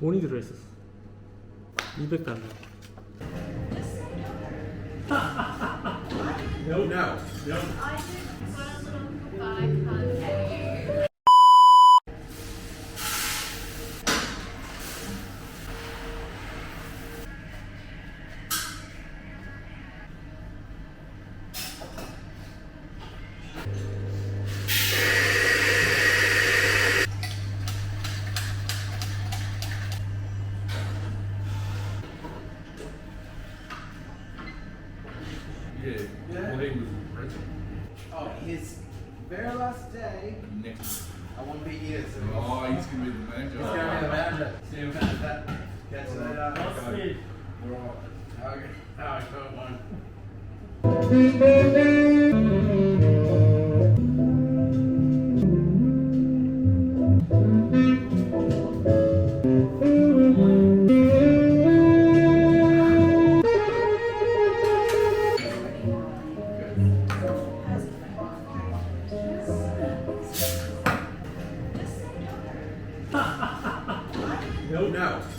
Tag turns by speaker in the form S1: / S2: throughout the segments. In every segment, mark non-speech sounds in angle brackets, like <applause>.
S1: 돈이 들어있었어 200달러
S2: No, no,
S3: no. I
S4: did 1,500. day.
S2: Next.
S4: I won't be here. So
S2: oh, he's gonna be the manager.
S4: He's gonna be the manager. See you man. That, that's
S1: it. What's it? We're all.
S4: Okay. All right, come on.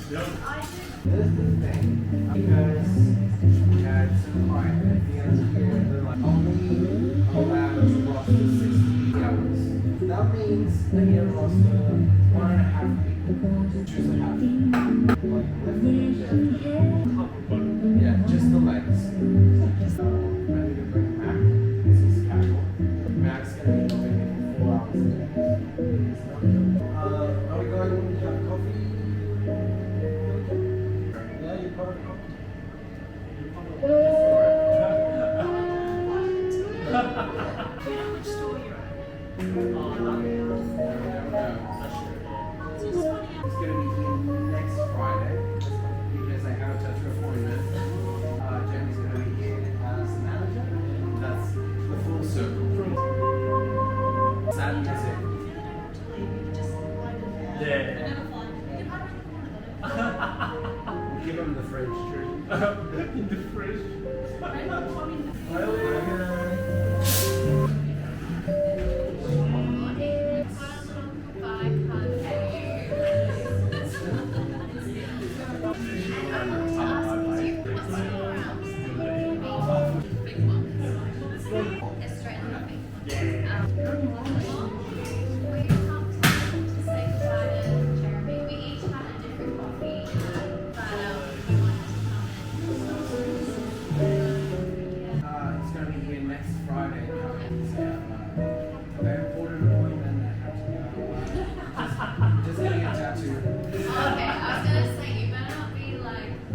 S4: That means that you roster one and a half week. Choose a half. Like Give him the fridge tree. <laughs>
S1: In the fridge
S3: I <laughs> <laughs>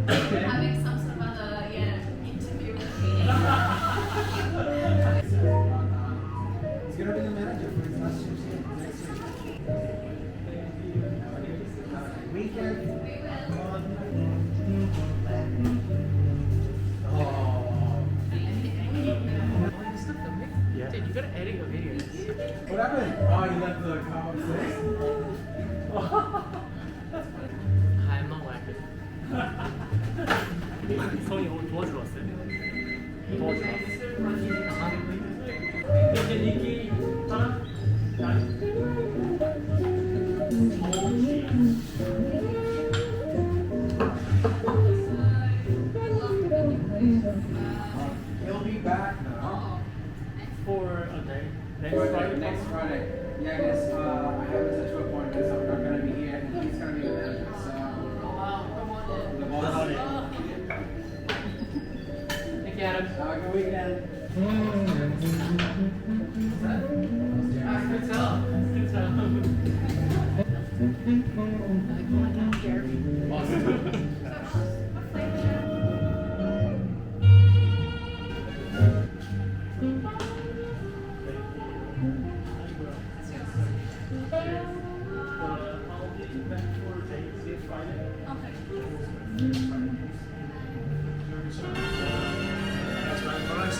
S3: having some sort of other yeah interview with me.
S4: He's gonna be the manager for his last year's next year. Weekend.
S3: We will.
S4: Oh.
S1: Yeah.
S5: Dude, you gotta edit your videos.
S4: What happened? Oh, you left the car upstairs? <laughs>
S5: I'm not whacking. <laughs>
S1: 성이 오늘 도와주러 왔어요 도와주러 왔어
S5: Uh-huh.
S1: 이제 니키 하나
S4: He'll be back now.
S1: for a day next
S4: Friday,
S1: Friday
S4: next Friday. Yeah, because uh, I have a tattoo appointment, so I'm not gonna be here, and he's gonna be the manager. So Have a good weekend.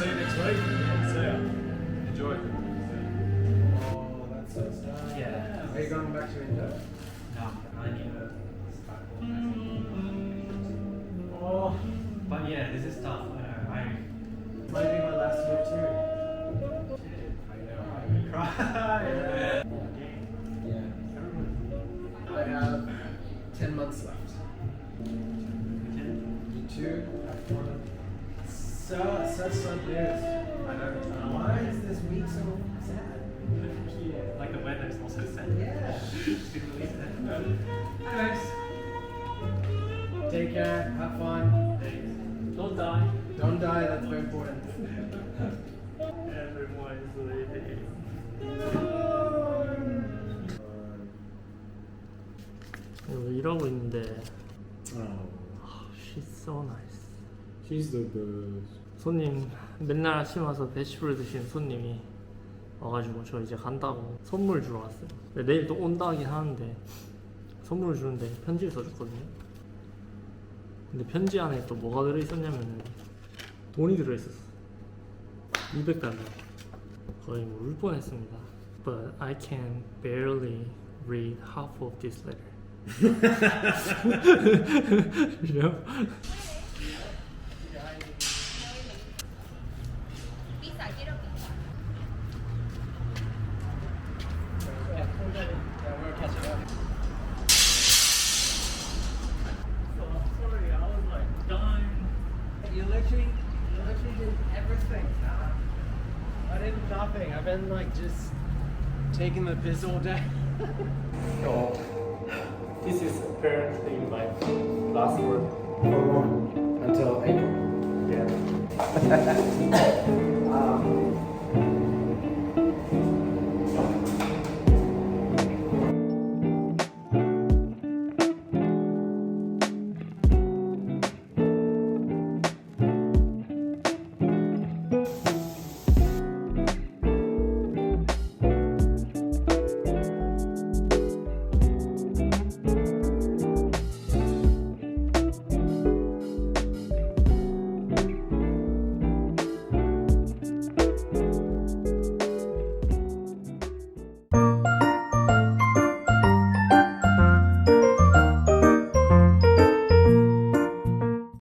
S1: See you
S2: next week. See ya. Enjoy.
S4: Oh, that's so sad.
S6: Yeah.
S4: Are you going back to India?
S6: No, I need to start
S4: Oh,
S6: But yeah, this is tough. Uh, I
S4: might be my last year too.
S6: I know. I cry.
S4: Yeah. I have ten months left. You too. Have fun. So, such sad news.
S6: I know.
S4: Why is this week so sad?
S6: Yeah, like the weather is also sad.
S4: Yeah.
S6: Didn't release it.
S4: Anyways, take care. Have fun.
S1: Don't die.
S4: Don't die. That's very important.
S1: Everyone is leaving.
S7: 이거 일하고 있는데
S2: Oh,
S7: She's so nice
S2: She's the best.
S7: 손님 맨날 아침 와서 배시불 드시는 손님이 와가지고 저 이제 간다고 선물 주러 왔어요. 근데 내일 또 온다 하긴 하는데 선물을 주는데 편지를 써줬거든요. 근데 편지 안에 또 뭐가 들어있었냐면은 돈이 들어있었어. 200달러. 거의 뭐 울 뻔했습니다. But I can barely read half of this letter. <laughs> You know?
S4: I've been like just taking the piss all day.
S7: So this is apparently my last word
S4: until April.
S7: Yeah. <laughs> um,